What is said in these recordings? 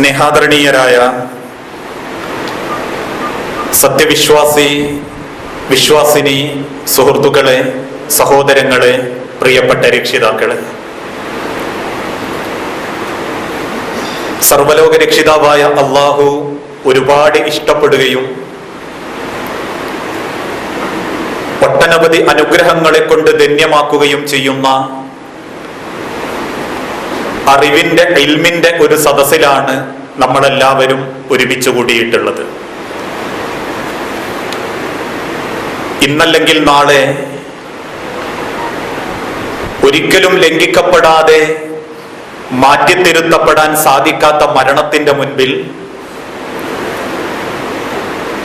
സ്നേഹാദരണീയരായ സത്യവിശ്വാസി വിശ്വാസിനി സുഹൃത്തുക്കളെ സഹോദരങ്ങളെ പ്രിയപ്പെട്ട രക്ഷിതാക്കളെ. സർവലോക രക്ഷിതാവായ അള്ളാഹു ഒരുപാട് ഇഷ്ടപ്പെടുകയും ഒട്ടനവധി അനുഗ്രഹങ്ങളെ കൊണ്ട് ധന്യമാക്കുകയും ചെയ്യുന്ന അറിവിന്റെ ഇൽമിന്റെ ഒരു സദസ്സിലാണ് നമ്മളെല്ലാവരും ഒരുമിച്ച് കൂടിയിട്ടുള്ളത്. ഇന്നല്ലെങ്കിൽ നാളെ ഒരിക്കലും ലംഘിക്കപ്പെടാതെ മാറ്റിത്തിരുത്തപ്പെടാൻ സാധിക്കാത്ത മരണത്തിന്റെ മുൻപിൽ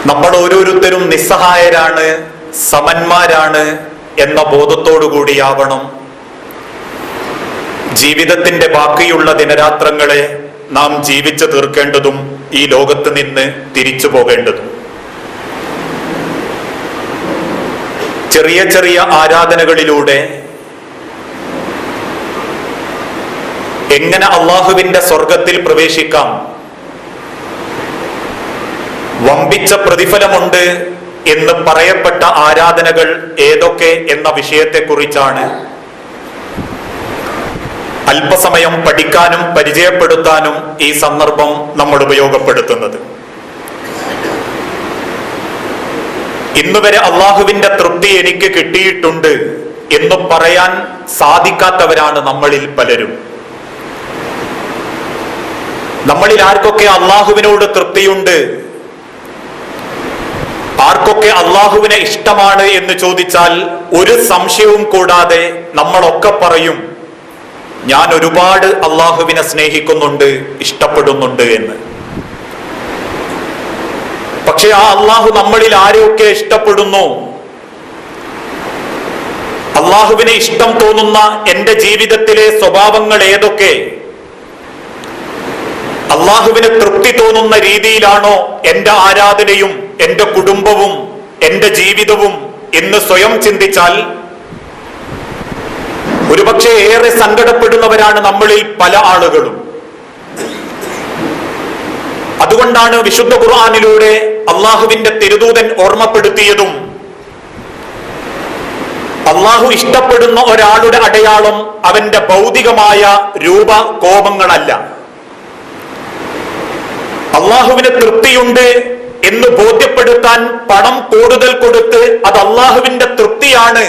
നമ്മൾ ഓരോരുത്തരും നിസ്സഹായരാണ് സമന്മാരാണ് എന്ന ബോധത്തോടു കൂടിയാവണം ജീവിതത്തിന്റെ ബാക്കിയുള്ള ദിനരാത്രങ്ങളെ നാം ജീവിച്ചു തീർക്കേണ്ടതും ഈ ലോകത്ത് നിന്ന് തിരിച്ചു പോകേണ്ടതും. ചെറിയ ചെറിയ ആരാധനകളിലൂടെ എങ്ങനെ അള്ളാഹുവിന്റെ സ്വർഗത്തിൽ പ്രവേശിക്കാം? വമ്പിച്ച പ്രതിഫലമുണ്ട് എന്ന് പറയപ്പെട്ട ആരാധനകൾ ഏതൊക്കെ എന്ന വിഷയത്തെക്കുറിച്ചാണ് അല്പസമയം പഠിക്കാനും പരിചയപ്പെടുത്താനും ഈ സന്ദർഭം നമ്മൾ ഉപയോഗപ്പെടുത്തുന്നത്. ഇന്നുവരെ അള്ളാഹുവിന്റെ തൃപ്തി എനിക്ക് കിട്ടിയിട്ടുണ്ട് എന്ന് പറയാൻ സാധിക്കാത്തവരാണ് നമ്മളിൽ പലരും. നമ്മളിൽ ആർക്കൊക്കെ അള്ളാഹുവിനോട് തൃപ്തിയുണ്ട്? ആർക്കൊക്കെ അള്ളാഹുവിനെ ഇഷ്ടമാണ് എന്ന് ചോദിച്ചാൽ ഒരു സംശയവും കൂടാതെ നമ്മളൊക്കെ പറയും ഞാൻ ഒരുപാട് അള്ളാഹുവിനെ സ്നേഹിക്കുന്നുണ്ട് ഇഷ്ടപ്പെടുന്നുണ്ട് എന്ന്. പക്ഷെ ആ അള്ളാഹു നമ്മളിൽ ആരെയൊക്കെ ഇഷ്ടപ്പെടുന്നു? അള്ളാഹുവിനെ ഇഷ്ടം തോന്നുന്ന എന്റെ ജീവിതത്തിലെ സ്വഭാവങ്ങൾ ഏതൊക്കെ? അള്ളാഹുവിന് തൃപ്തി തോന്നുന്ന രീതിയിലാണോ എന്റെ ആരാധനയും എന്റെ കുടുംബവും എന്റെ ജീവിതവും എന്ന് സ്വയം ചിന്തിച്ചാൽ ഒരുപക്ഷെ ഏറെ സങ്കടപ്പെടുന്നവരാണ് നമ്മളിൽ പല ആളുകളും. അതുകൊണ്ടാണ് വിശുദ്ധ ഖുർആാനിലൂടെ അള്ളാഹുവിന്റെ തിരുദൂതൻ ഓർമ്മപ്പെടുത്തിയതും അള്ളാഹു ഇഷ്ടപ്പെടുന്ന ഒരാളുടെ അടയാളം അവന്റെ ഭൗതികമായ രൂപ കോപങ്ങളല്ല. അള്ളാഹുവിന് തൃപ്തിയുണ്ട് എന്ന് ബോധ്യപ്പെടുത്താൻ പണം കൂടുതൽ കൊടുത്ത് അത് അള്ളാഹുവിന്റെ തൃപ്തിയാണ്.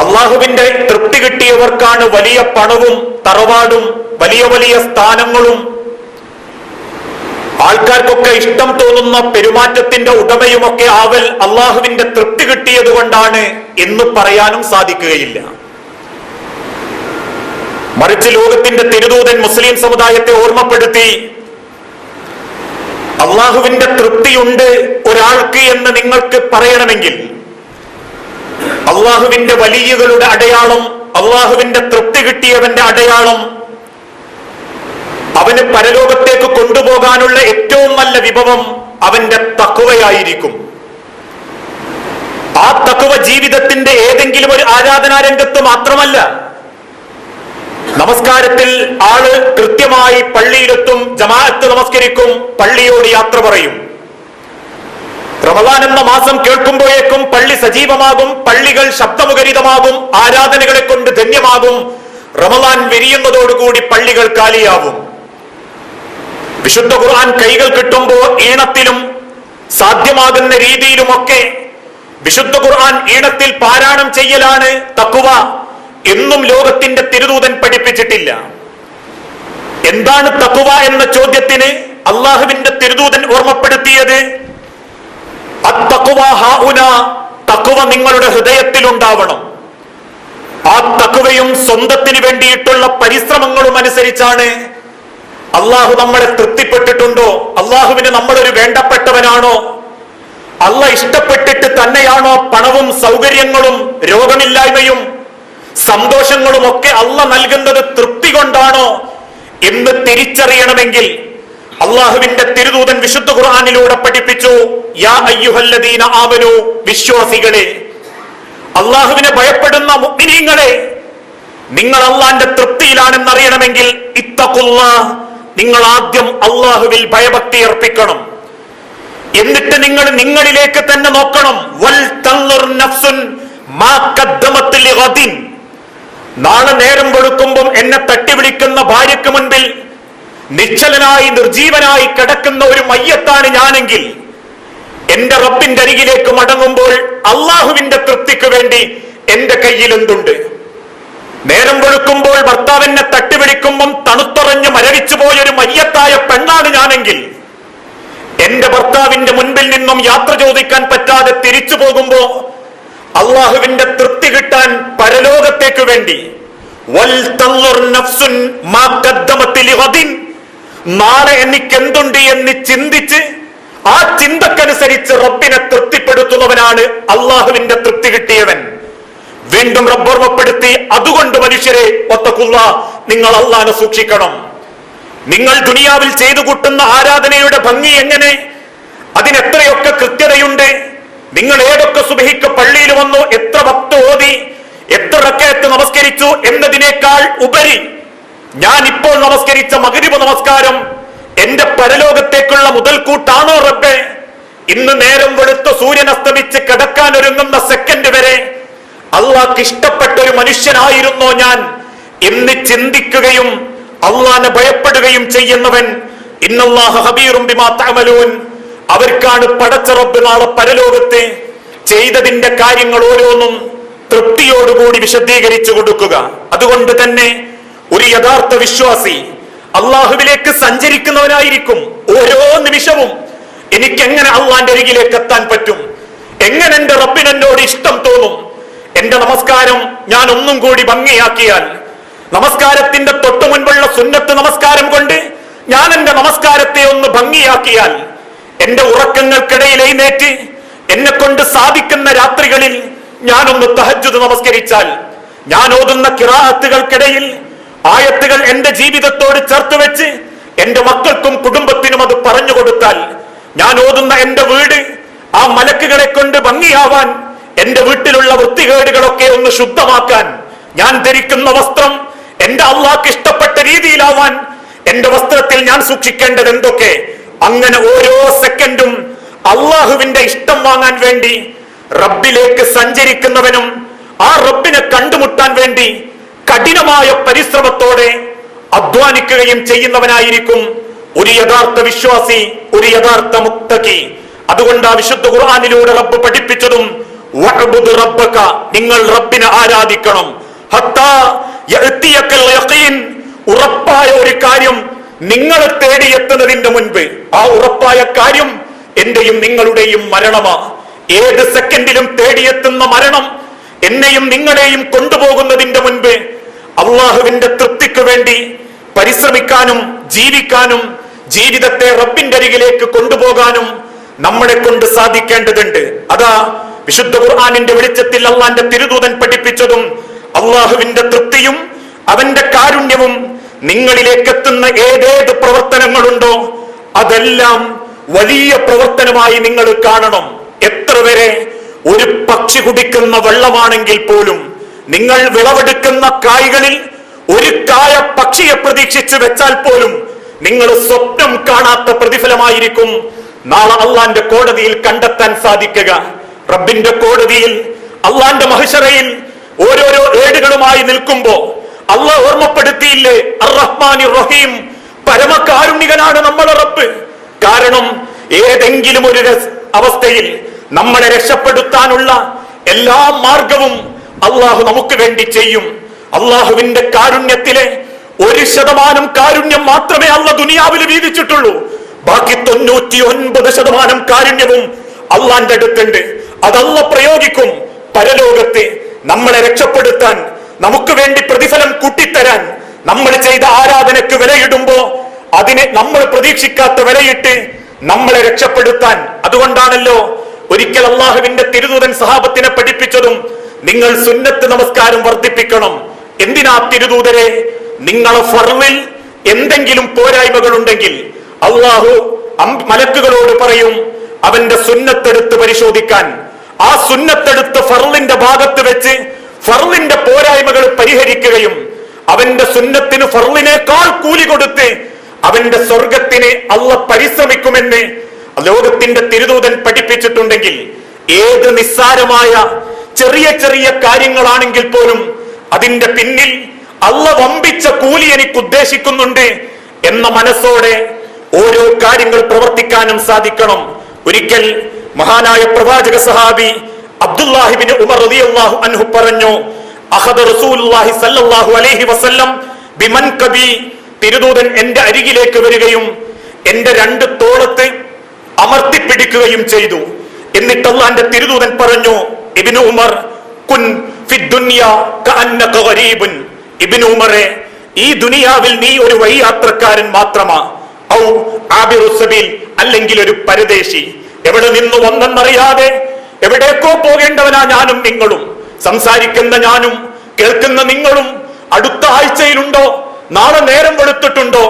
അള്ളാഹുവിന്റെ തൃപ്തി കിട്ടിയവർക്കാണ് വലിയ പണവും തറവാടും വലിയ വലിയ സ്ഥാനങ്ങളും. ആൾക്കാർക്കൊക്കെ ഇഷ്ടം തോന്നുന്ന പെരുമാറ്റത്തിന്റെ ഉടമയുമൊക്കെ ആവൽ അള്ളാഹുവിന്റെ തൃപ്തി കിട്ടിയത് കൊണ്ടാണ് എന്ന് പറയാനും സാധിക്കുകയില്ല. മറിച്ച് ലോകത്തിന്റെ തിരുദൂതൻ മുസ്ലിം സമുദായത്തെ ഓർമ്മപ്പെടുത്തി അള്ളാഹുവിന്റെ തൃപ്തിയുണ്ട് ഒരാൾക്ക് എന്ന് നിങ്ങൾക്ക് പറയണമെങ്കിൽ അള്ളാഹുവിന്റെ വലിയകളുടെ അടയാളം അള്ളാഹുവിന്റെ തൃപ്തി കിട്ടിയവന്റെ അടയാളം. അവന് പരലോകത്തേക്ക് കൊണ്ടുപോകാനുള്ള ഏറ്റവും നല്ല വിഭവം അവന്റെ തക്കുവയായിരിക്കും ആ തക്കുവ ജീവിതത്തിന്റെ ഏതെങ്കിലും ഒരു ആരാധനാ രംഗത്ത് മാത്രമല്ല നമസ്കാരത്തിൽ ആൾ കൃത്യമായി പള്ളിയിലെത്തും ജമാഅത്ത് നമസ്കരിക്കും പള്ളിയോട് യാത്ര പറയും. റമദാൻ എന്ന മാസം കേൾക്കുമ്പോഴേക്കും പള്ളി സജീവമാകും പള്ളികൾ ശബ്ദമുഖരിതമാകും ആരാധനകളെ കൊണ്ട് ധന്യമാകും. റമദാൻ വിരിയുന്നതോടുകൂടി പള്ളികൾ കാലിയാവും. വിശുദ്ധ ഖുർആൻ കൈകൾ കിട്ടുമ്പോൾ ഈണത്തിലും സാധ്യമാകുന്ന രീതിയിലുമൊക്കെ വിശുദ്ധ ഖുർആൻ ഈണത്തിൽ പാരായണം ചെയ്യലാണ് തക്കുവ എന്നും ലോകത്തിന്റെ തിരുദൂതൻ പഠിപ്പിച്ചിട്ടില്ല. എന്താണ് തക്കുവ എന്ന ചോദ്യത്തിന് അള്ളാഹുവിന്റെ തിരുദൂതൻ ഓർമ്മപ്പെടുത്തിയത്? തക്കുവ നിങ്ങളുടെ ഹൃദയത്തിൽ ഉണ്ടാവണം ആ തക്കുവയും സ്വന്തത്തിന് വേണ്ടിയിട്ടുള്ള പരിശ്രമങ്ങളും അനുസരിച്ചാണ് അള്ളാഹു നമ്മളെ തൃപ്തിപ്പെട്ടിട്ടുണ്ടോ? അള്ളാഹുവിന് നമ്മളൊരു വേണ്ടപ്പെട്ടവനാണോ? അല്ല ഇഷ്ടപ്പെട്ടിട്ട് തന്നെയാണോ പണവും സൗകര്യങ്ങളും രോഗമില്ലായ്മയും സന്തോഷങ്ങളും ഒക്കെ അല്ല നൽകുന്നത് തൃപ്തി കൊണ്ടാണോ എന്ന് തിരിച്ചറിയണമെങ്കിൽ അള്ളാഹുവിന്റെ തിരുദൂതൻ വിശുദ്ധ ഖുർആാനിലൂടെ പഠിപ്പിച്ചു യാ അയ്യുഹല്ലദീന ആവനു വിശ്വാസികളെ അള്ളാഹുവിനെ ഭയപ്പെടുന്ന മുഗ്നീങ്ങളെ നിങ്ങൾ അള്ളാന്റെ തൃപ്തിയിലാണെന്ന് അറിയണമെങ്കിൽ ഇത്തക്കുള്ള നിങ്ങൾ ആദ്യം അള്ളാഹുവിൽ ഭയഭക്തി അർപ്പിക്കണം എന്നിട്ട് നിങ്ങൾ നിങ്ങളിലേക്ക് തന്നെ നോക്കണം വൽ നഫ്സുൻ. നാളെ നേരം കൊടുക്കുമ്പോൾ എന്നെ തട്ടി വിളിക്കുന്ന ഭാര്യയ്ക്ക് മുൻപിൽ നിശ്ചലനായി നിർജീവനായി കിടക്കുന്ന ഒരു മയ്യത്താണ് ഞാനെങ്കിൽ എന്റെ റബ്ബിന്റെ അരികിലേക്ക് മടങ്ങുമ്പോൾ അള്ളാഹുവിന്റെ തൃപ്തിക്ക് വേണ്ടി എന്റെ കയ്യിൽ എന്തുണ്ട് നേരം കൊഴുക്കുമ്പോൾ ഭർത്താവിനെ തട്ടിപിടിക്കുമ്പം തണുത്തുറഞ്ഞ് മരവിച്ചു പോയൊരു മയ്യത്തായ പെണ്ണാണ് ഞാനെങ്കിൽ എന്റെ ഭർത്താവിന്റെ മുൻപിൽ നിന്നും യാത്ര ചോദിക്കാൻ പറ്റാതെ തിരിച്ചു പോകുമ്പോ അള്ളാഹുവിന്റെ തൃപ്തി കിട്ടാൻ പരലോകത്തേക്ക് വേണ്ടി വൽ തൻളുർ നഫ്സുൻ മാ കദ്ദമത്തിൽ. നാളെ എനിക്ക് എന്തുണ്ട് എന്ന് ചിന്തിച്ച് ആ ചിന്തക്കനുസരിച്ച് റബ്ബിനെ തൃപ്തിപ്പെടുത്തുന്നവനാണ് അള്ളാഹുവിന്റെ തൃപ്തി കിട്ടിയവൻ. വീണ്ടും റബ്ബോർമ്മപ്പെടുത്തി അതുകൊണ്ട് മനുഷ്യരെ ഒത്തക്കുള്ള നിങ്ങൾ അള്ളാഹനെ സൂക്ഷിക്കണം. നിങ്ങൾ ദുനിയാവിൽ ചെയ്തു കൂട്ടുന്ന ആരാധനയുടെ ഭംഗി എങ്ങനെ? അതിനെത്രയൊക്കെ കൃത്യതയുണ്ട്? നിങ്ങൾ ഏതൊക്കെ സുബഹിക്ക് പള്ളിയിൽ വന്നു? എത്ര ഭക്ത ഓതി? എത്ര റക്കയത്ത് നമസ്കരിച്ചു? എന്നതിനേക്കാൾ ഉപരി ഞാൻ ഇപ്പോൾ നമസ്കരിച്ച മകരിപ നമസ്കാരം എന്റെ പരലോകത്തേക്കുള്ള മുതൽക്കൂട്ടാണോ റബ്ബെ? ഇന്ന് നേരം വെളുത്ത സൂര്യൻ അസ്തമിച്ച് കിടക്കാൻ ഒരുങ്ങുന്ന സെക്കൻഡ് വരെ അള്ളാഹ്ക്ക് ഇഷ്ടപ്പെട്ട ഒരു മനുഷ്യനായിരുന്നോ ഞാൻ? എന്ന് ചിന്തിക്കുകയും അള്ളാനെ ഭയപ്പെടുകയും ചെയ്യുന്നവൻ അവർക്കാണ് പടച്ചറബ് നാളെ പരലോകത്തെ ചെയ്തതിന്റെ കാര്യങ്ങൾ ഓരോന്നും തൃപ്തിയോടുകൂടി വിശദീകരിച്ചു കൊടുക്കുക. അതുകൊണ്ട് തന്നെ ഒരു യഥാർത്ഥ വിശ്വാസി അള്ളാഹുവിലേക്ക് സഞ്ചരിക്കുന്നവനായിരിക്കും ഓരോ നിമിഷവും. എനിക്ക് എങ്ങനെ അള്ളാന്റെ അരികിലേക്ക് എത്താൻ പറ്റും? എങ്ങനെ എന്റെ റബ്ബിനെന്നോട് ഇഷ്ടം തോന്നും? എന്റെ നമസ്കാരം ഞാൻ ഒന്നും കൂടി ഭംഗിയാക്കിയാൽ നമസ്കാരത്തിന്റെ തൊട്ടു മുൻപുള്ള സുന്നത്ത് നമസ്കാരം കൊണ്ട് ഞാൻ എന്റെ നമസ്കാരത്തെ ഒന്ന് ഭംഗിയാക്കിയാൽ എന്റെ ഉറക്കങ്ങൾക്കിടയിൽ എഴുന്നേറ്റ് എന്നെ കൊണ്ട് സാധിക്കുന്ന രാത്രികളിൽ ഞാനൊന്ന് തഹജ്ജുദ് നമസ്കരിച്ചാൽ ഞാൻ ഓതുന്ന കിറാഹത്തുകൾക്കിടയിൽ ആയത്തുകൾ എന്റെ ജീവിതത്തോട് ചേർത്ത് വെച്ച് എന്റെ മക്കൾക്കും കുടുംബത്തിനും അത് പറഞ്ഞു കൊടുത്താൽ ഞാൻ ഓതുന്ന എന്റെ വീട് ആ മലക്കുകളെ കൊണ്ട് ഭംഗിയാവാൻ എന്റെ വീട്ടിലുള്ള വൃത്തികേടുകളൊക്കെ ഒന്ന് ശുദ്ധമാക്കാൻ ഞാൻ ധരിക്കുന്ന വസ്ത്രം എന്റെ അള്ളാഹ്ക്ക് ഇഷ്ടപ്പെട്ട രീതിയിലാവാൻ എന്റെ വസ്ത്രത്തിൽ ഞാൻ സൂക്ഷിക്കേണ്ടത് എന്തൊക്കെ? അങ്ങനെ ഓരോ സെക്കൻഡും അള്ളാഹുവിന്റെ ഇഷ്ടം വാങ്ങാൻ വേണ്ടി റബ്ബിലേക്ക് സഞ്ചരിക്കുന്നവനും ആ റബ്ബിനെ കണ്ടുമുട്ടാൻ വേണ്ടി കഠിനമായ പരിശ്രമത്തോടെ അധ്വാനിക്കുകയും ചെയ്യുന്നവനായിരിക്കും ഒരു യഥാർത്ഥ വിശ്വാസി ഒരു യഥാർത്ഥ മുക്തകി അതുകൊണ്ട് ആ വിശുദ്ധ ഖുർആാനിലൂടെ റബ്ബ് പഠിപ്പിച്ചതും നിങ്ങൾ റബ്ബിനെ ആരാധിക്കണം. ഉറപ്പായ ഒരു കാര്യം നിങ്ങളെ തേടിയെത്തുന്നതിന്റെ മുൻപ്. ആ ഉറപ്പായ കാര്യം എന്റെയും നിങ്ങളുടെയും മരണമാ. ഏത് സെക്കൻഡിലും തേടിയെത്തുന്ന മരണം എന്നെയും നിങ്ങളെയും കൊണ്ടുപോകുന്നതിന്റെ മുൻപ് അള്ളാഹുവിന്റെ തൃപ്തിക്ക് വേണ്ടി പരിശ്രമിക്കാനും ജീവിക്കാനും ജീവിതത്തെ റബ്ബിന്റെ അരികിലേക്ക് കൊണ്ടുപോകാനും നമ്മളെ കൊണ്ട് സാധിക്കേണ്ടതുണ്ട്. അതാ വിശുദ്ധ ഖുർആാനിന്റെ വെളിച്ചത്തിൽ അള്ളാന്റെ തിരുദൂതൻ പഠിപ്പിച്ചതും അള്ളാഹുവിന്റെ തൃപ്തിയും അവന്റെ കാരുണ്യവും നിങ്ങളിലേക്ക് എത്തുന്ന ഏതേത് പ്രവർത്തനങ്ങളുണ്ടോ അതെല്ലാം വലിയ പ്രവർത്തനമായി നിങ്ങൾ കാണണം. എത്ര വരെ ഒരു പക്ഷി കുടിക്കുന്ന വെള്ളമാണെങ്കിൽ പോലും നിങ്ങൾ വിളവെടുക്കുന്ന കായ്കളിൽ ഒരു കായ പക്ഷിയെ പ്രതീക്ഷിച്ച് വെച്ചാൽ പോലും നിങ്ങൾ സ്വപ്നം കാണാത്ത പ്രതിഫലമായിരിക്കും. നാളെ അള്ളാന്റെ കോടതിയിൽ കണ്ടെത്താൻ സാധിക്കുക. റബ്ബിന്റെ കോടതിയിൽ അള്ളാന്റെ മഹിഷറയിൽ ഓരോരോ ഏടുകളുമായി നിൽക്കുമ്പോ അള്ളാഹ് ഓർമ്മപ്പെടുത്തിയില്ലേ? അറഹ്മാനി റഹീം പരമകാരുണികനാണ് നമ്മളെ റബ്ബ്. കാരണം ഏതെങ്കിലും ഒരു അവസ്ഥയിൽ നമ്മളെ രക്ഷപ്പെടുത്താനുള്ള എല്ലാ മാർഗവും അള്ളാഹു നമുക്ക് വേണ്ടി ചെയ്യും. അള്ളാഹുവിന്റെ കാരുണ്യത്തിലെ ഒരു ശതമാനം കാരുണ്യം മാത്രമേ അള്ള ദുനിയാവിൽ വീതിച്ചിട്ടുള്ളൂ. ബാക്കി തൊണ്ണൂറ്റി ഒൻപത് ശതമാനം കാരുണ്യവും അള്ളാന്റെ അടുത്തുണ്ട്. അതല്ല പ്രയോഗിക്കും. പരലോകത്തെ നമ്മളെ രക്ഷപ്പെടുത്താൻ നമുക്ക് വേണ്ടി പ്രതിഫലം കൂട്ടിത്തരാൻ നമ്മൾ ചെയ്ത ആരാധനയ്ക്ക് വിലയിടുമ്പോ അതിനെ നമ്മൾ പ്രതീക്ഷിക്കാത്ത വിലയിട്ട് നമ്മളെ രക്ഷപ്പെടുത്താൻ. അതുകൊണ്ടാണല്ലോ ഒരിക്കൽ അള്ളാഹുവിന്റെ തിരുദൂതൻ സഹാബത്തിനെ പഠിപ്പിച്ചതും നിങ്ങൾ സുന്നത്ത് നമസ്കാരം വർദ്ധിപ്പിക്കണം. എന്തിനാ തിരുദൂതരെ? നിങ്ങളെ ഫർവിൽ എന്തെങ്കിലും പോരായ്മകൾ ഉണ്ടെങ്കിൽ അള്ളാഹു മലക്കുകളോട് പറയും അവന്റെ സുന്നത്തെടുത്ത് പരിശോധിക്കാൻ. ആ സുന്നത്തെടുത്ത് ഫർലിന്റെ ഭാഗത്ത് വെച്ച് ഫർലിന്റെ പോരായ്മകൾ പരിഹരിക്കുകയും അവന്റെ സുന്നത്തിന് ഫർലിനേക്കാൾ കൂലി കൊടുത്ത് അവന്റെ സ്വർഗത്തിന് അള്ള പരിശ്രമിക്കുമെന്ന് ലോകത്തിന്റെ തിരുദൂതൻ പഠിപ്പിച്ചിട്ടുണ്ടെങ്കിൽ ഏത് നിസ്സാരമായ ചെറിയ ചെറിയ കാര്യങ്ങളാണെങ്കിൽ പോലും അതിന്റെ പിന്നിൽ അള്ള വമ്പിച്ച കൂലി എനിക്ക് ഉദ്ദേശിക്കുന്നുണ്ട് എന്ന മനസ്സോടെ ഓരോ കാര്യങ്ങൾ പ്രവർത്തിക്കാനും സാധിക്കണം. ഒരിക്കൽ മഹാനായ പ്രവാചക സഹാബി അബ്ദുല്ലാഹിബിന് ഉമർ റളിയല്ലാഹു അൻഹു പറഞ്ഞു അഹദ റസൂലുള്ളാഹി സല്ലല്ലാഹു അലൈഹി വസല്ലം ബിമൻ കബി തിരുദൂതൻ എന്റെ അരികിലേക്ക് വരികയും എന്റെ രണ്ട് തോളത്ത് അമർത്തിപ്പിടിക്കുകയും ചെയ്തു. എന്നിട്ട് എന്റെ തിരുദൂതൻ പറഞ്ഞു ഉമർ കുൻ ഇബ്നു ഉമറെ ഈ ദുനിയാവിൽ നീ ഒരു വഴിയാത്രക്കാരൻ മാത്രമാ. ഔ അല്ലെങ്കിൽ ഒരു പരദേശി. എവിടെ നിന്ന് വന്നെന്നറിയാതെ എവിടേക്കോ പോകേണ്ടവനാ ഞാനും നിങ്ങളും. സംസാരിക്കുന്ന ഞാനും കേൾക്കുന്ന നിങ്ങളും അടുത്ത ആഴ്ചയിലുണ്ടോ? നാളെ നേരം വെളുത്തിട്ടുണ്ടോ?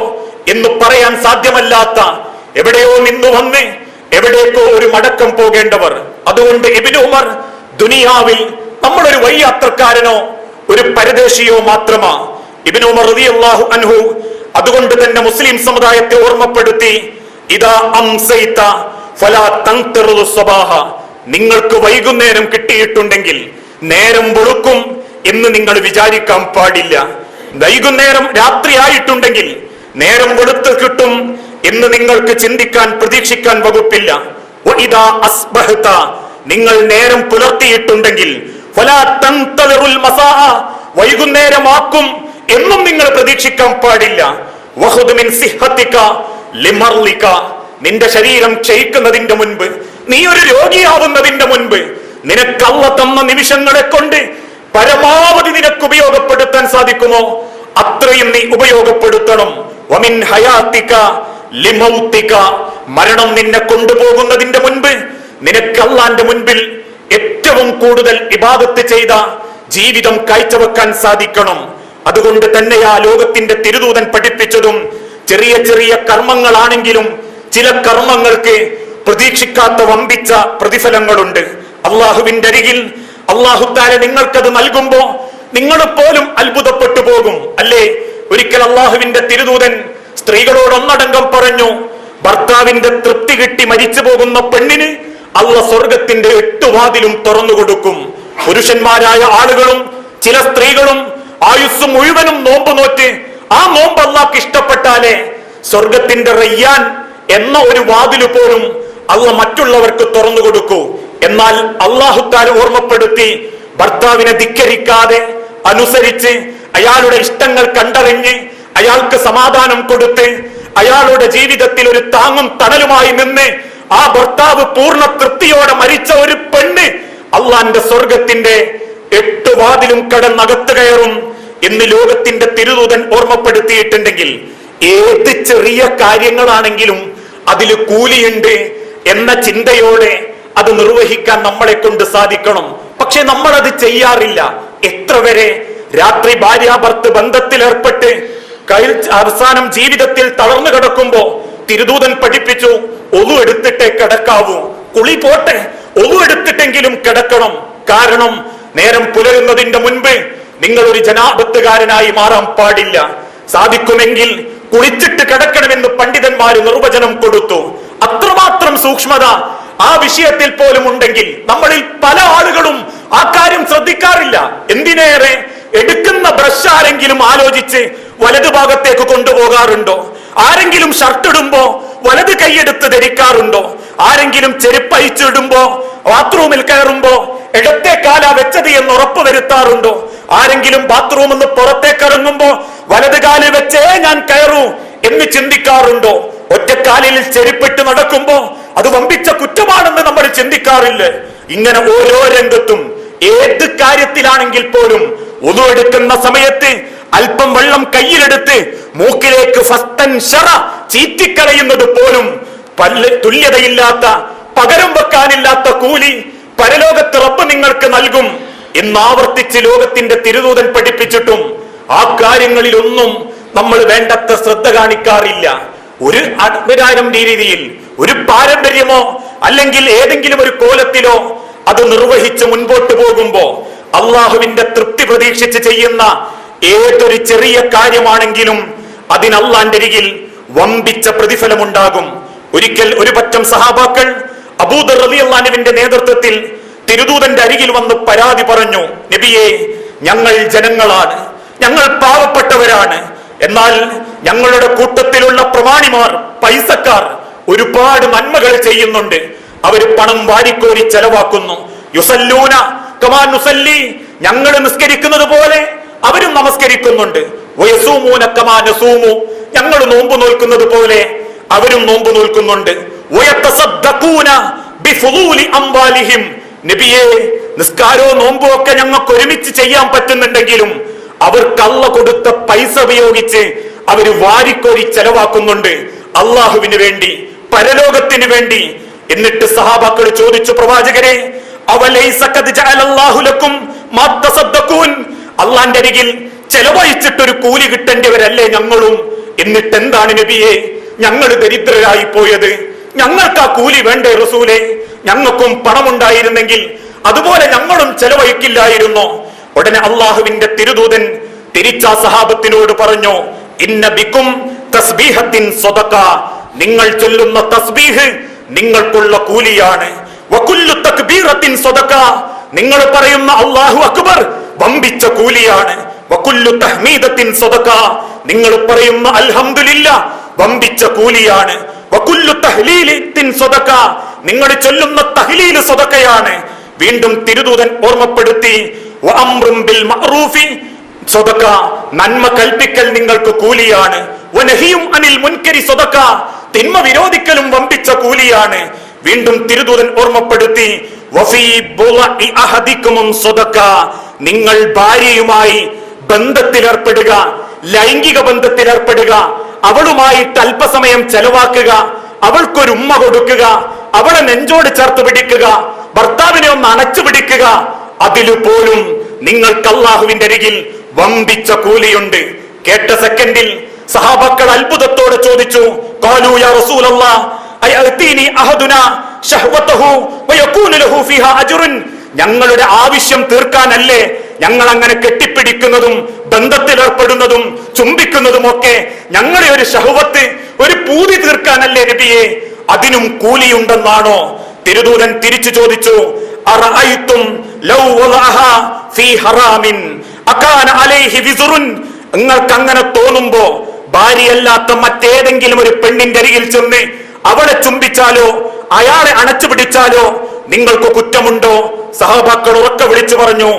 എന്ന് പറയാൻ സാധ്യമല്ലാത്ത എവിടെയോ നിന്നു വന്ന് എവിടേക്കോ ഒരു മടക്കം പോകേണ്ടവർ. അതുകൊണ്ട് എബിനുമാർ ഉമർ ദുനിയാവിൽ നമ്മളൊരു വഴിയാത്രക്കാരനോ ഒരു പരദേശിയോ മാത്രമാ. ഇബിനു ഉമർ റളിയല്ലാഹു അൻഹു അതുകൊണ്ട് തന്നെ മുസ്ലിം സമുദായത്തെ ഓർമ്മപ്പെടുത്തി ഇതാ അംസൈത ഫലാ സ്വബാഹ നിങ്ങൾക്ക് വൈകുന്നേരം കിട്ടിയിട്ടുണ്ടെങ്കിൽ നേരം വെളുക്കും എന്ന് നിങ്ങൾ വിചാരിക്കാൻ പാടില്ല. വൈകുന്നേരം രാത്രിയായിട്ടുണ്ടെങ്കിൽ നേരം വെളുത്ത് കിട്ടും എന്ന് നിങ്ങൾക്ക് ചിന്തിക്കാൻ പ്രതീക്ഷിക്കാൻ വകുപ്പില്ല. നിങ്ങൾ നേരം പുലർത്തിയിട്ടുണ്ടെങ്കിൽ വൈകുന്നേരമാക്കും എന്നും നിങ്ങൾ പ്രതീക്ഷിക്കാൻ പാടില്ല. നിന്റെ ശരീരം ക്ഷയിക്കുന്നതിന്റെ മുൻപ് നീ ഒരു രോഗിയാവുന്നതിന്റെ മുൻപ് നിനക്കള്ള തന്ന നിമിഷങ്ങളെ കൊണ്ട് പരമാവധി നിനക്ക് ഉപയോഗപ്പെടുത്താൻ സാധിക്കുമോ? അത്രയും നീ ഉപയോഗപ്പെടുത്തണം. വമിൻ മരണം നിന്നെ കൊണ്ടുപോകുന്നതിന്റെ മുൻപ് നിനക്ക് മുൻപിൽ ഏറ്റവും കൂടുതൽ ഇബാദത്ത് ചെയ്ത ജീവിതം കാഴ്ചവെക്കാൻ സാധിക്കണം. അതുകൊണ്ട് തന്നെ ആ ലോകത്തിന്റെ തിരുദൂതൻ പഠിപ്പിച്ചതും ചെറിയ ചെറിയ കർമ്മങ്ങളാണെങ്കിലും ചില കർമ്മങ്ങൾക്ക് പ്രതീക്ഷിക്കാത്ത വമ്പിച്ച പ്രതിഫലങ്ങളുണ്ട്. അള്ളാഹുവിന്റെ അരികിൽ അള്ളാഹുത്താലെ നിങ്ങൾക്കത് നൽകുമ്പോ നിങ്ങൾ പോലും അത്ഭുതപ്പെട്ടു പോകും. അല്ലേ? ഒരിക്കൽ അള്ളാഹുവിന്റെ തിരുദൂതൻ സ്ത്രീകളോട് ഒന്നടങ്കം പറഞ്ഞു ഭർത്താവിന്റെ തൃപ്തി കിട്ടി മരിച്ചു പോകുന്ന പെണ്ണിന് അള്ള സ്വർഗത്തിന്റെ എട്ടു വാതിലും തുറന്നു കൊടുക്കും പുരുഷന്മാരായ ആളുകളും ചില സ്ത്രീകളും ആയുസ് മുഴുവനും നോമ്പ് നോറ്റ് ആ നോമ്പ് അള്ളാക്ക് ഇഷ്ടപ്പെട്ടാലേ സ്വർഗത്തിന്റെ റയ്യാൻ എന്ന ഒരു വാതിൽ പോലും അല്ല മറ്റുള്ളവർക്ക് തുറന്നു കൊടുക്കൂ എന്നാൽ അള്ളാഹുത്താൽ ഓർമ്മപ്പെടുത്തി ഭർത്താവിനെ ധിക്കരിക്കാതെ അനുസരിച്ച് അയാളുടെ ഇഷ്ടങ്ങൾ കണ്ടറിഞ്ഞ് അയാൾക്ക് സമാധാനം കൊടുത്ത് അയാളുടെ ജീവിതത്തിൽ ഒരു താങ്ങും തണലുമായി നിന്ന് ആ ഭർത്താവ് പൂർണ തൃപ്തിയോടെ മരിച്ച ഒരു പെണ്ണ് അള്ളാന്റെ സ്വർഗത്തിന്റെ എട്ട് വാതിലും കടന്നകത്ത് കയറും എന്ന് ലോകത്തിന്റെ തിരുദൂതൻ ഓർമ്മപ്പെടുത്തിയിട്ടുണ്ടെങ്കിൽ ഏത് ചെറിയ കാര്യങ്ങളാണെങ്കിലും അതിൽ കൂലിയുണ്ട് എന്ന ചിന്തയോടെ അത് നിർവഹിക്കാൻ നമ്മളെ കൊണ്ട് സാധിക്കണം. പക്ഷെ നമ്മൾ അത് ചെയ്യാറില്ല. എത്ര വരെ രാത്രി ഭാര്യാഭർത്ത് കഴി അവസാനം ജീവിതത്തിൽ തളർന്നു കിടക്കുമ്പോ തിരുദൂതൻ പഠിപ്പിച്ചു ഒതു എടുത്തിട്ടേ കിടക്കാവൂ. കുളി പോട്ടെ ഒതു എടുത്തിട്ടെങ്കിലും കിടക്കണം. കാരണം നേരം പുലരുന്നതിന്റെ മുൻപ് നിങ്ങൾ ഒരു ജനാപത്തുകാരനായി മാറാൻ പാടില്ല. സാധിക്കുമെങ്കിൽ കുളിച്ചിട്ട് കിടക്കണമെന്ന് പണ്ഡിതന്മാര് നിർവചനം കൊടുത്തു. അത്രമാത്രം സൂക്ഷ്മത ആ വിഷയത്തിൽ പോലും ഉണ്ടെങ്കിൽ നമ്മളിൽ പല ആളുകളും ആ കാര്യം ശ്രദ്ധിക്കാറില്ല. എന്തിനേറെ എടുക്കുന്ന ബ്രഷ് ആരെങ്കിലും ആലോചിച്ച് വലതു ഭാഗത്തേക്ക് കൊണ്ടുപോകാറുണ്ടോ? ആരെങ്കിലും ഷർട്ട് ഇടുമ്പോ വലത് കൈയെടുത്ത് ധരിക്കാറുണ്ടോ? ആരെങ്കിലും ചെരുപ്പ് അയച്ചിടുമ്പോ ബാത്റൂമിൽ കയറുമ്പോ ഇടത്തെ കാല വെച്ചത് എന്ന് ഉറപ്പ് വരുത്താറുണ്ടോ? ആരെങ്കിലും ബാത്റൂമിൽ നിന്ന് പുറത്തേക്ക് ഇറങ്ങുമ്പോ വലത് കാൽ വെച്ചേ ഞാൻ കയറൂ എന്ന് ചിന്തിക്കാറുണ്ടോ? ഒറ്റക്കാലിൽ ചെരുപ്പിട്ട് നടക്കുമ്പോ അത് വമ്പിച്ച കുറ്റമാണെന്ന് നമ്മൾ ചിന്തിക്കാറില്ലേ? ഇങ്ങനെ ഓരോ രംഗത്തും ഏത് കാര്യത്തിലാണെങ്കിൽ പോലും ഒതു എടുക്കുന്ന സമയത്ത് അല്പം വെള്ളം കയ്യിലെടുത്ത് മൂക്കിലേക്ക് ഫസ്തൻ ഷറ ചീറ്റിക്കളയുന്നത് പോലും പല്ല് തുല്യതയില്ലാത്ത പകരം വെക്കാനില്ലാത്ത കൂലി പരലോകത്ത് റബ്ബ് നിങ്ങൾക്ക് നൽകും എന്നാവർത്തിച്ച് ലോകത്തിന്റെ തിരുദൂതൻ പഠിപ്പിച്ചിട്ടും ആ കാര്യങ്ങളിലൊന്നും നമ്മൾ വേണ്ടത്ര ശ്രദ്ധ കാണിക്കാറില്ല. ഒരു അഡ്മിരാരം രീതിയിൽ ഒരു പാരമ്പര്യമോ അല്ലെങ്കിൽ ഏതെങ്കിലും ഒരു കോലത്തിലോ അത് നിർവഹിച്ച് മുൻപോട്ട് പോകുമ്പോ അള്ളാഹുവിന്റെ തൃപ്തി പ്രതീക്ഷിച്ച് ചെയ്യുന്ന ഏതൊരു ചെറിയ കാര്യമാണെങ്കിലും അതിന് അള്ളാന്റെ അരികിൽ വമ്പിച്ച പ്രതിഫലമുണ്ടാകും. ഒരിക്കൽ ഒരു പറ്റം സഹാബാക്കൾ അബൂദർ റളിയല്ലാഹുവിന്റെ നേതൃത്വത്തിൽ തിരുദൂതന്റെ അരികിൽ വന്ന് പരാതി പറഞ്ഞു നബിയെ ഞങ്ങൾ ജനങ്ങളാണ് ഞങ്ങൾ പാവപ്പെട്ടവരാണ്. എന്നാൽ ഞങ്ങളുടെ കൂട്ടത്തിലുള്ള പ്രമാണിമാർ പൈസക്കാർ ഒരുപാട് നന്മകൾ ചെയ്യുന്നുണ്ട്. അവർ പണം വാരിക്കോരി ചെലവാക്കുന്നു. യുസല്ലൂന കമാൻ ഞങ്ങൾ നിസ്കരിക്കുന്നത് പോലെ അവരും നമസ്കരിക്കുന്നുണ്ട്. ഞങ്ങൾ നോമ്പ് നോൽക്കുന്നത് പോലെ അവരും നോമ്പ് നോൽക്കുന്നുണ്ട്. നബിയെ നിസ്കാരോ ഒക്കെ ഞങ്ങൾക്ക് ഒരുമിച്ച് ചെയ്യാൻ പറ്റുന്നുണ്ടെങ്കിലും അവർ കള്ള കൊടുത്ത പൈസ ഉപയോഗിച്ച് അവർ വാരിക്കോരി ചെലവാക്കുന്നുണ്ട്. അള്ളാഹുവിന് വേണ്ടി പരലോകത്തിന് വേണ്ടി. എന്നിട്ട് സഹാബാക്കൾ ചോദിച്ചു പ്രവാചകരെ അവലൈസ ഖദ് ജഅലല്ലാഹു ലക്കും മാ തസദ്ദഖൂൻ അള്ളാന്റെ അരികിൽ ചെലവഴിച്ചിട്ടൊരു കൂലി കിട്ടേണ്ടവരല്ലേ ഞങ്ങളും? എന്നിട്ട് എന്താണ് നബിയെ? ഞങ്ങൾ ദരിദ്രരായി പോയത്. ഞങ്ങൾക്ക് ആ കൂലി വേണ്ടേ റസൂലെ? ഞങ്ങൾക്കും പണമുണ്ടായിരുന്നെങ്കിൽ അതുപോലെ ഞങ്ങളും ചെലവഴിക്കില്ലായിരുന്നോ? ഉടനെ അള്ളാഹുവിന്റെ തിരുദൂതൻ തിരിച്ച സഹാബത്തിനോട് പറഞ്ഞു ഇന്ന ബിക്കും തസ്ബീഹത്തിൻ സ്വതക്ക നിങ്ങൾ ചൊല്ലുന്ന തസ്ബീഹ് നിങ്ങൾക്കുള്ള കൂലിയാണ്. വകുല്ലു തക്ബീറത്തിൻ സ്വതക്ക നിങ്ങൾ പറയുന്ന അള്ളാഹു അക്ബർ വമ്പിച്ച കൂലിയാണ്. നിങ്ങൾ പറയുന്ന അൽഹംദുലില്ല വമ്പിച്ച കൂലിയാണ്. നിങ്ങൾ ചൊല്ലുന്ന തഹ്ലീൽ സ്വതക്കയാണ് വീണ്ടും തിരുദൂതൻ ഓർമ്മപ്പെടുത്തി സ്വതക്ക നന്മ കൽപ്പിക്കൽ നിങ്ങൾക്ക് കൂലിയാണ്. വനഹിയും അനിൽ മുൻകരി സ്വതക്ക തിന്മ വിരോധിക്കലും വമ്പിച്ച കൂലിയാണ്. വീണ്ടും തിരുദൂതൻ ഓർമ്മപ്പെടുത്തി വഫീ സ്വതക്ക നിങ്ങൾ ഭാര്യയുമായി ബന്ധത്തിലേർപ്പെടുക ലൈംഗിക ബന്ധത്തിലേർപ്പെടുക അവളുമായിട്ട് അല്പസമയം ചെലവാക്കുക അവൾക്കൊരു ഉമ്മ കൊടുക്കുക അവളെ നെഞ്ചോട് ചേർത്ത് പിടിക്കുക ഭർത്താവിനെ ഒന്ന് അണച്ചു പിടിക്കുക അതിലുപോലും നിങ്ങൾക്ക് അള്ളാഹുവിന്റെ അരികിൽ വമ്പിച്ച കൂലിയുണ്ട് കേട്ട സെക്കൻഡിൽ സഹാബക്കൾ അത്ഭുതത്തോടെ ചോദിച്ചു "ഖാലൂ യാ അഹദുനാ ശഹ്വതഹു വയകൂനു ലഹു ഫീഹാ അജ്റുൻ?" ഞങ്ങളുടെ ആവശ്യം തീർക്കാനല്ലേ ഞങ്ങൾ അങ്ങനെ കെട്ടിപ്പിടിക്കുന്നതും ബന്ധത്തിലേർപ്പെടുന്നതും ചുംബിക്കുന്നതും ഒക്കെ ഞങ്ങളെ ഒരു ഷഹുവത്ത് ഒരു പൂതി തീർക്കാനല്ലേ നബിയെ? അതിനും കൂലിയുണ്ടെന്നാണോ? തിരുദൂതൻ തിരിച്ചു ചോദിച്ചു നിങ്ങൾക്ക് അങ്ങനെ തോന്നുമ്പോ ഭാര്യയല്ലാത്ത മറ്റേതെങ്കിലും ഒരു പെണ്ണിന്റെ അരികിൽ ചെന്ന് അവളെ ചുംബിച്ചാലോ അയാളെ അണച്ചു പിടിച്ചാലോ നിങ്ങൾക്ക് കുറ്റമുണ്ടോ? സഹാബാക്കൾ ഉറക്കെ വിളിച്ചു പറഞ്ഞു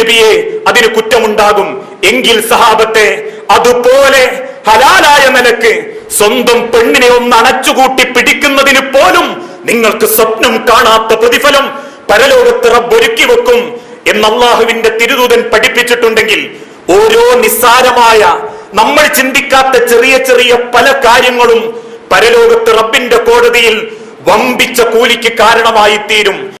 നബിയെ അതിന് കുറ്റമുണ്ടാകും. എങ്കിൽ സഹാബത്തെ അതുപോലെ ഹലാലായ നിലയ്ക്ക് സ്വന്തം പെണ്ണിനെ ഒന്ന് അണച്ചുകൂട്ടി പിടിക്കുന്നതിന് പോലും നിങ്ങൾക്ക് സ്വപ്നം കാണാത്ത പ്രതിഫലം പരലോകത്ത് റബ്ബ് ഒരുക്കി വെക്കും എന്ന് അള്ളാഹുവിന്റെ തിരുദൂതൻ പഠിപ്പിച്ചിട്ടുണ്ടെങ്കിൽ ഓരോ നിസ്സാരമായ നമ്മൾ ചിന്തിക്കാത്ത ചെറിയ ചെറിയ പല കാര്യങ്ങളും പരലോകത്ത് റബ്ബിന്റെ കോടതിയിൽ വമ്പിച്ച കൂലിക്ക് കാരണമായി തീരും